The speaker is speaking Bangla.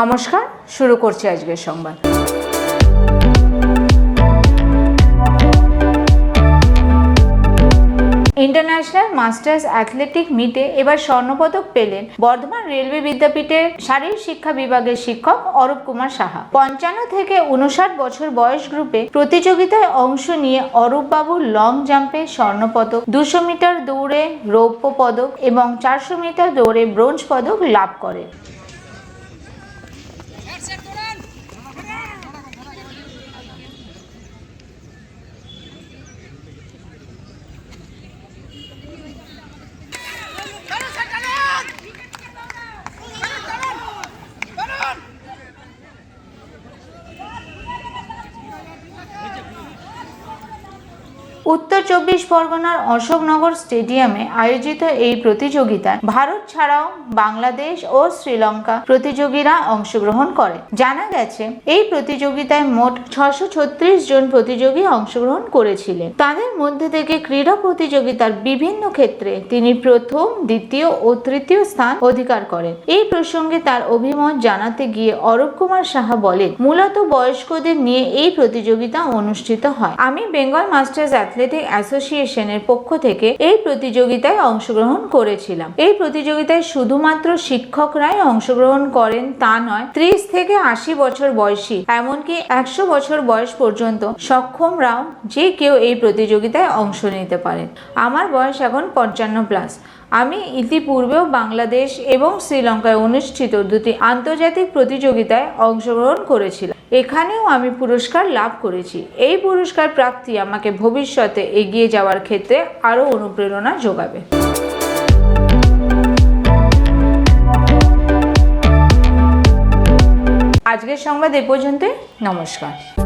নমস্কার, শুরু করছি আজকের সংবাদ। ইন্টারন্যাশনাল মাস্টার্স অ্যাথলেটিক মিটে এবার স্বর্ণপদক পেলেন বর্ধমান রেলওয়ে বিদ্যাপীঠের শারীর শিক্ষা বিভাগের শিক্ষক অরূপ কুমার সাহা। পঞ্চান্ন থেকে উনষাট বছর বয়স গ্রুপে প্রতিযোগিতায় অংশ নিয়ে অরূপ বাবু লং জাম্পে স্বর্ণপদক, দুশো মিটার দৌড়ে রৌপ্য পদক এবং চারশো মিটার দৌড়ে ব্রোঞ্জ পদক লাভ করেন। উত্তর চব্বিশ পরগনার অশোকনগর স্টেডিয়ামে আয়োজিত এই প্রতিযোগিতায় ভারত ছাড়াও বাংলাদেশ ও শ্রীলঙ্কা প্রতিযোগীরা অংশগ্রহণ করে। জানা গেছে, এই প্রতিযোগিতায় মোট ছশো জন প্রতিযোগী অংশগ্রহণ করেছিলেন। তাদের মধ্যে থেকে ক্রীড়া প্রতিযোগিতার বিভিন্ন ক্ষেত্রে তিনি প্রথম, দ্বিতীয় ও তৃতীয় স্থান অধিকার করেন। এই প্রসঙ্গে তার অভিমত জানাতে গিয়ে অরূপ কুমার সাহা বলেন, মূলত বয়স্কদের নিয়ে এই প্রতিযোগিতা অনুষ্ঠিত হয়। আমি বেঙ্গল মাস্টার্স অ্যাথলেটিক অ্যাসোসিয়েশনের পক্ষ থেকে এই প্রতিযোগিতায় অংশগ্রহণ করেছিলাম। এই প্রতিযোগিতায় শুধুমাত্র শিক্ষকরাই অংশগ্রহণ করেন তা নয়, ত্রিশ থেকে আশি বছর বয়সী, এমনকি একশো বছর বয়স পর্যন্ত সক্ষমরাও যে কেউ এই প্রতিযোগিতায় অংশ নিতে পারেন। আমার বয়স এখন পঞ্চান্ন প্লাস। আমি ইতিপূর্বেও বাংলাদেশ এবং শ্রীলঙ্কায় অনুষ্ঠিত দুটি আন্তর্জাতিক প্রতিযোগিতায় অংশগ্রহণ করেছিলাম। এখানেও আমি পুরস্কার লাভ করেছি। এই পুরস্কার প্রাপ্তি আমাকে ভবিষ্যতে এগিয়ে যাওয়ার ক্ষেত্রে আরও অনুপ্রেরণা যোগাবে। আজকের সংবাদ এ পর্যন্তই। নমস্কার।